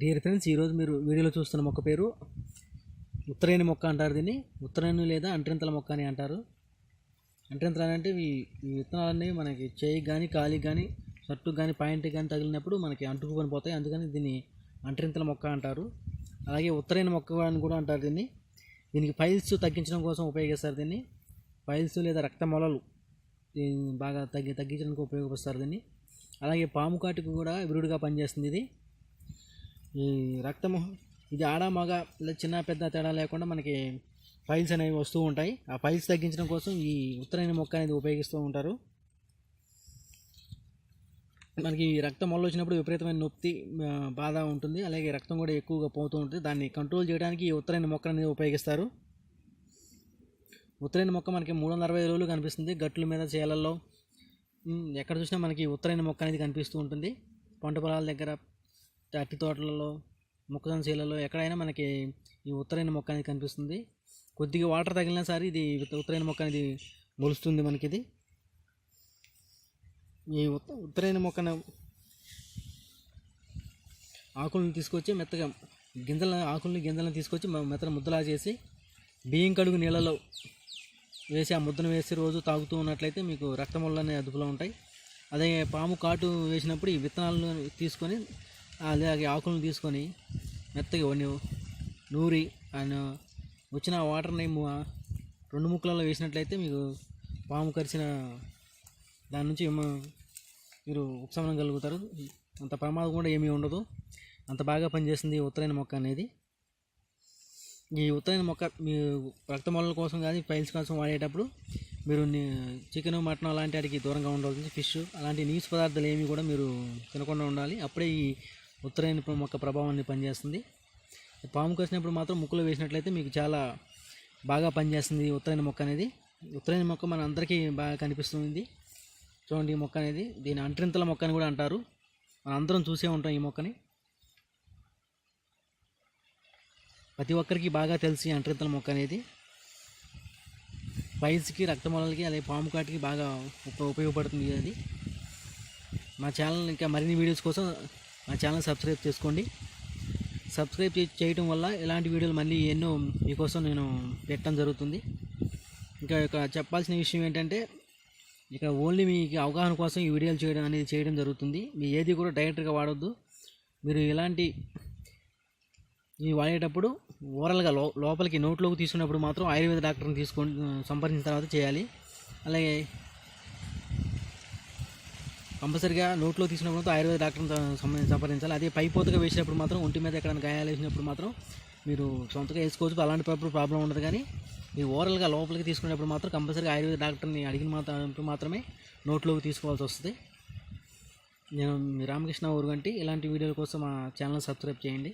Dear friends ఈరోజు మీరు వీడియోలో చూస్తున్న మొక్క పేరు ఉత్తరేణి మొక్క అంటారు దీన్ని. ఉత్తరేణి లేదా అంట్రింతల మొక్క అని అంటారు. అంట్రింతలు అని అంటే ఈ విత్తనాలన్నీ మనకి చేయికి కానీ కాలికి కానీ షర్టు కానీ పాయింట్కి కానీ తగిలినప్పుడు మనకి అంటుకుని పోతాయి. అందుకని దీన్ని అంట్రింతల మొక్క అంటారు. అలాగే ఉత్తరేణి మొక్క అని కూడా అంటారు దీన్ని. దీనికి ఫైల్స్ తగ్గించడం కోసం ఉపయోగిస్తారు దీన్ని. ఫైల్స్ లేదా రక్త మొలలు బాగా తగ్గి తగ్గించడానికి ఉపయోగపరుస్తారు దీన్ని. అలాగే పాము కాటుకు కూడా విరుడుగా పనిచేస్తుంది ఇది. ఈ రక్తము ఇది ఆడ మగ ఇలా చిన్న పెద్ద తేడా లేకుండా మనకి ఫైల్స్ అనేవి వస్తూ ఉంటాయి. ఆ ఫైల్స్ తగ్గించడం కోసం ఈ ఉత్తరైన మొక్క అనేది ఉపయోగిస్తూ ఉంటారు. మనకి ఈ రక్తం మొల్ల వచ్చినప్పుడు విపరీతమైన నొప్పి బాధ ఉంటుంది. అలాగే రక్తం కూడా ఎక్కువగా పోతూ ఉంటుంది. దాన్ని కంట్రోల్ చేయడానికి ఈ ఉత్తరైన మొక్క అనేది ఉపయోగిస్తారు. ఉత్తరైన మొక్క మనకి మూడు వందల అరవై రోజులు కనిపిస్తుంది. గట్ల మీద చేలల్లో ఎక్కడ చూసినా మనకి ఉత్తరైన మొక్క అనేది కనిపిస్తూ ఉంటుంది. పంట పొలాల దగ్గర అట్టి తోటలలో మొక్కజొన్న చేలలో ఎక్కడైనా మనకి ఈ ఉత్తరైన మొక్క అనేది కనిపిస్తుంది. కొద్దిగా వాటర్ తగిలినా సరే ఇది ఉత్తరైన మొక్క అనేది మొలుస్తుంది మనకి ఇది ఈ ఉత్తరైన మొక్కను ఆకులను తీసుకొచ్చి మెత్తగా గింజల ఆకుల్ని గింజలను తీసుకొచ్చి మెత్తన ముద్దలా చేసి బియ్యం కడుగు నీళ్ళలో వేసి ఆ ముద్దను వేసి రోజు తాగుతూ ఉన్నట్లయితే మీకు రక్తముళ్ళు అదుపులో ఉంటాయి. అదే పాము కాటు వేసినప్పుడు ఈ విత్తనాలను తీసుకొని అలాగే ఆకులను తీసుకొని మెత్తగా వన్ని నూరి ఆయన వచ్చిన వాటర్ని రెండు ముక్కలలో వేసినట్లయితే మీకు పాము కరిచిన దాని నుంచి ఏమో మీరు ఉపశమనం కలుగుతారు. అంత ప్రమాదం కూడా ఏమీ ఉండదు. అంత బాగా పనిచేస్తుంది ఉత్తరైన మొక్క అనేది. ఈ ఉత్తరైన మొక్క మీ రక్త మొలల కోసం కానీ ఫైల్స్ కోసం వాడేటప్పుడు మీరు చికెన్ మటన్ అలాంటి వాటికి దూరంగా ఉండాల్సింది ఫిష్ అలాంటి నీసు పదార్థాలు ఏమి కూడా మీరు తినకుండా ఉండాలి. అప్పుడే ఈ ఉత్తరైన మొక్క ప్రభావాన్ని పనిచేస్తుంది. పాము కసినప్పుడు మాత్రం ముక్కులో వేసినట్లయితే మీకు చాలా బాగా పనిచేస్తుంది ఉత్తరాయణ మొక్క అనేది. ఉత్తరైన మొక్క మన అందరికీ బాగా కనిపిస్తుంది. చూడండి ఈ మొక్క అనేది. దీని అంట్రింతల మొక్క అని కూడా అంటారు. మనం అందరం చూసే ఉంటాం ఈ మొక్కని. ప్రతి ఒక్కరికి బాగా తెలిసి అంట్రింతల మొక్క అనేది. పైల్స్కి రక్తమూలలకి అలాగే పాము కాటికి బాగా ఉప ఉపయోగపడుతుంది అది. మా ఛానల్ ఇంకా మరిన్ని వీడియోస్ కోసం మా ఛానల్ సబ్స్క్రైబ్ చేసుకోండి. సబ్స్క్రైబ్ చేయటం వల్ల ఇలాంటి వీడియోలు మళ్ళీ ఎన్నో మీకోసం నేను పెట్టడం జరుగుతుంది. ఇంకా ఇక చెప్పాల్సిన విషయం ఏంటంటే ఇక ఓన్లీ మీకు అవగాహన కోసం ఈ వీడియోలు చేయడం అనేది చేయడం జరుగుతుంది. మీ ఏది కూడా డైరెక్ట్గా వాడొద్దు. మీరు ఇలాంటి ఇవి వాడేటప్పుడు ఓరల్గా లో లోపలికి నోట్లోకి తీసుకున్నప్పుడు మాత్రం ఆయుర్వేద డాక్టర్ని తీసుకొని సంప్రదించిన తర్వాత చేయాలి. అలాగే కంపల్సరిగా నోట్లో తీసుకున్నప్పుడు ఆయుర్వేద డాక్టర్ని సంబంధించి సంప్రదించాలి. అదే పైపోతగా వేసినప్పుడు మాత్రం ఒంటి మీద ఎక్కడైనా గాయాలు వేసినప్పుడు మాత్రం మీరు సొంతగా వేసుకోవచ్చు. అలాంటి ప్రాబ్లం ఉండదు కానీ మీరు ఓరల్గా లోపలికి తీసుకునేటప్పుడు మాత్రం కంపల్సరీగా ఆయుర్వేద డాక్టర్ని అడిగిన మాత్రం మాత్రమే నోట్లోకి తీసుకోవాల్సి వస్తుంది. నేను మీ రామకృష్ణ ఊరుగంటి ఇలాంటి వీడియోల కోసం మా ఛానల్ సబ్స్క్రైబ్ చేయండి.